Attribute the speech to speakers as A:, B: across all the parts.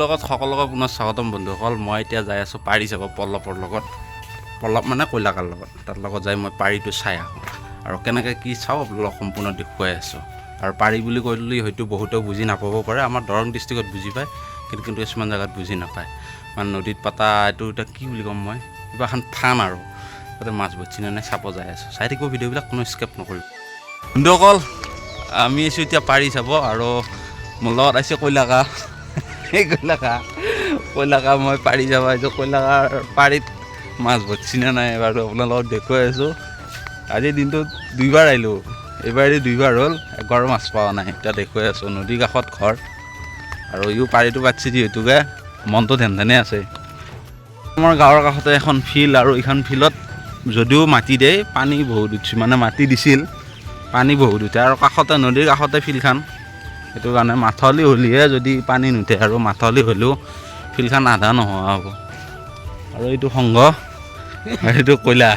A: লগত সকলোকে পুনৰ স্বাগতম বন্ধুসকল মই এতিয়া যাই আছোঁ পাৰি যাব পল্লৱৰ লগত। পল্লৱ মানে কয়লাকাৰ লগত। তাৰ লগত যাই মই পাৰিটো চাই আহোঁ। আৰু কেনেকৈ কি চাওঁ আপোনালোকক সম্পূৰ্ণ দেখুৱাই আছোঁ। আৰু পাৰি বুলি ক'লে হয়তো বহুতেও বুজি নাপাব পাৰে। আমাৰ দৰং ডিষ্ট্ৰিক্টত বুজি পায় কিন্তু কিন্তু কিছুমান জেগাত বুজি নাপায়। মানে নদীত পাতা এইটো এতিয়া কি বুলি ক'ম মই? কিবা এখন থান আৰু। তাতে মাছ বচিনে নাই চাব যাই আছোঁ। চাই থাকিব ভিডিঅ'বিলাক কোনো স্কেপ নকৰিব। বন্ধুসকল আমি আছোঁ এতিয়া পাৰি চাব আৰু মোৰ লগত আহিছে কয়লাকা এই কয়লাকা কয়লাকা মই পাৰি যাব আহিছোঁ। কয়লাকাৰ পাৰিত মাছ নে নাই এবাৰ আপোনাৰ লগত দেখুৱাই আছোঁ। আজিৰ দিনটোত দুইবাৰ আহিলোঁ। এইবাৰ দুইবাৰ হ'ল এবাৰো মাছ পোৱা নাই। এতিয়া দেখুৱাই আছোঁ নদীৰ কাষত ঘৰ। আৰু ইও পাৰিটো পাতিছে যিহেতুকে, মনটো ধেন ধেনে আছে। আমাৰ গাঁৱৰ কাষতে এখন ফিল্ড আৰু এইখন ফিল্ডত যদিও মাটি দিয়ে পানী বহুত উঠিছে। মানে মাটি দিছিল, পানী বহুত উঠে। আৰু কাষতে, নদীৰ কাষতে ফিল্ডখন। সেইটো কাৰণে মাথাউলি হ'লিহে যদি পানী নুঠে আৰু মাথাউলি হ'লেও ফিল্ডখন আধা নোহোৱা হ'ব। আৰু এইটো সংঘ এইটো কয়লা।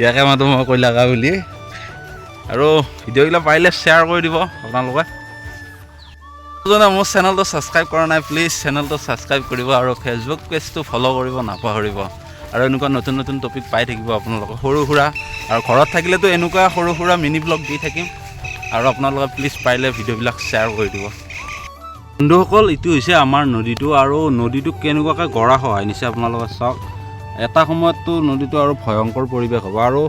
A: ইয়াকে মাতো মই কয়লাকা বুলি। আৰু ভিডিঅ'বিলাক পাৰিলে শ্বেয়াৰ কৰি দিব আপোনালোকে। যোনে মোৰ চেনেলটো ছাবস্ক্ৰাইব কৰা নাই প্লিজ চেনেলটো ছাবস্ক্ৰাইব কৰিব আৰু ফেচবুক পেজটো ফ'ল' কৰিব, নাপাহৰিব। আৰু এনেকুৱা নতুন নতুন টপিক পাই থাকিব আপোনালোকে। সৰু সুৰা, আৰু ঘৰত থাকিলেতো এনেকুৱা সৰু সুৰা মিনি ব্লগ দি থাকিম। আৰু আপোনালোকে প্লিজ পাৰিলে ভিডিঅ'বিলাক শ্বেয়াৰ কৰি দিব। বন্ধুসকল এইটো হৈছে আমাৰ নদীটো আৰু নদীটো কেনেকুৱাকৈ গৰা সহায় নিছে আপোনালোকে চাওক। এটা সময়ততো নদীটো আৰু ভয়ংকৰ পৰিৱেশ হ'ব আৰু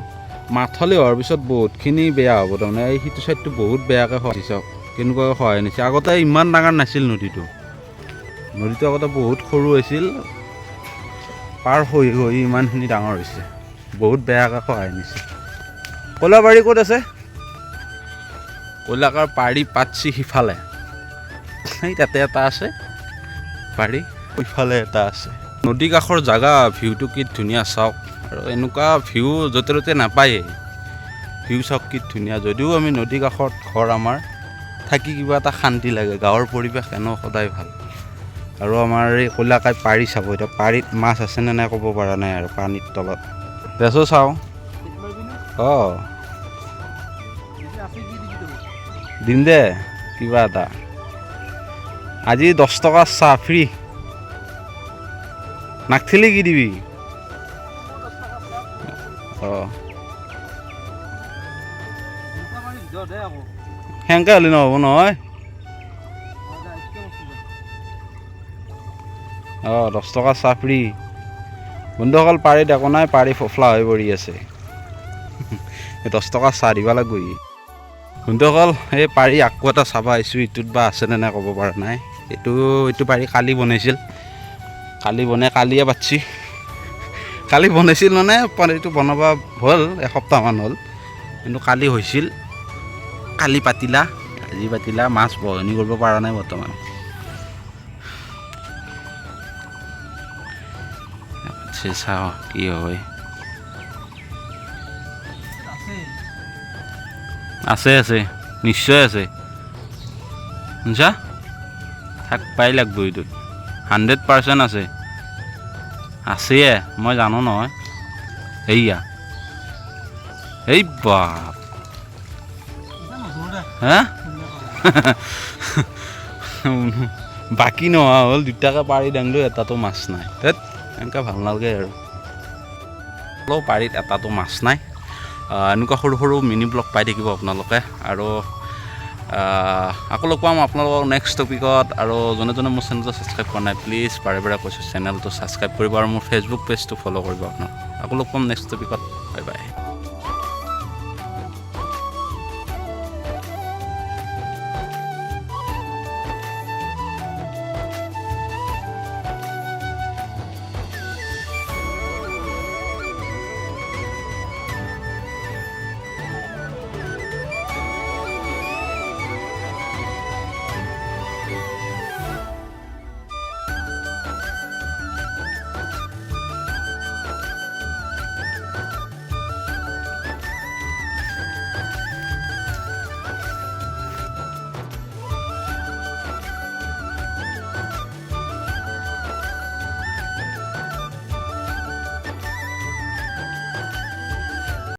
A: মাথালি হোৱাৰ পিছত বহুতখিনি বেয়া হ'ব তাৰমানে এই সিটো ছাইডটো বহুত বেয়াকৈ সহায় চাওক কেনেকুৱাকৈ সহায় নিছে আগতে ইমান ডাঙৰ নাছিল নদীটো। নদীটো আগতে বহুত সৰু আছিল পাৰ হৈ হৈ ইমানখিনি ডাঙৰ হৈছে। বহুত বেয়াকৈ সহায় নিছে কলাবাৰী ক'ত আছে? কয়লাকাৰ পাৰি পাতছি সিফালে। সেই তাতে এটা আছে। পাৰি ইফালে এটা আছে। নদী কাষৰ জেগা ভিউটো কি ধুনীয়া চাওক। আৰু এনেকুৱা ভিউ য'তে ত'তে নাপায়েই। ভিউ চাওক কি ধুনীয়া। যদিও আমি নদী কাষত ঘৰ আমাৰ থাকি কিবা এটা শান্তি লাগে। গাঁৱৰ পৰিৱেশ এনেও সদায় ভাল। আৰু আমাৰ এই কয়লাকাই পাৰি চাব। এতিয়া পাৰিত মাছ আছেনে নাই ক'ব পৰা নাই আৰু পানীৰ তলত। দেচো চাওঁ। অঁ। দিম দে কিবা এটা। আজি দহ টকা চাহ ফ্ৰী নাকথিলি কি দিবি? অঁ। সেনেকৈ হ'লে নহ'ব নহয়। অঁ দহ টকা চাহ ফ্ৰী বন্ধুসকল পাৰি একো নাই পাৰি ফফলা হৈ পৰি আছে। দহ টকা চাহ দিব লাগিব বন্ধুসকল এই পাৰি আকৌ এটা চাব আহিছোঁ ইটোত বা আছেনে নাই ক'ব পৰা নাই। এইটো এইটো পাৰি কালি বনাইছিল। কালি বনাই কালিয়ে পাতছি কালি বনাইছিল মানে পানীটো বনাব হ'ল এসপ্তাহমান হ'ল। কিন্তু কালি হৈছিল। কালি পাতিলা আজি পাতিলা মাছ বহনি কৰিব পৰা নাই বৰ্তমান। চাওঁ কি হয়। আছে আছে, নিশ্চয় আছে। শুনছা? থাক, পাই লাগব এইটোত হাণ্ড্ৰেড পাৰ্চেণ্ট আছে। আছে মই জানো নহয়। এইয়া। এই বাপ। হা? বাকী নোহোৱা হ'ল, দুটাকে পাৰি দাংলো এটাতো মাছ নাই। ধেত এনেকৈ ভালো নালাগে আৰু। হ'লেও পাৰিত এটাতো মাছ নাই। এনেকুৱা সৰু সৰু মিনি ব্লগ পাই থাকিব আপোনালোকে আৰু আকৌ লগ পাম আপোনালোকক নেক্সট টপিকত আৰু যোনে যোনে মোৰ চেনেলটো ছাবস্ক্ৰাইব কৰা নাই প্লিজ বাৰে বাৰে কৈছোঁ চেনেলটো ছাবস্ক্ৰাইব কৰিব আৰু মোৰ ফেচবুক পেজটো ফ'ল' কৰিব আপোনাক। আকৌ লগ পাম নেক্সট টপিকত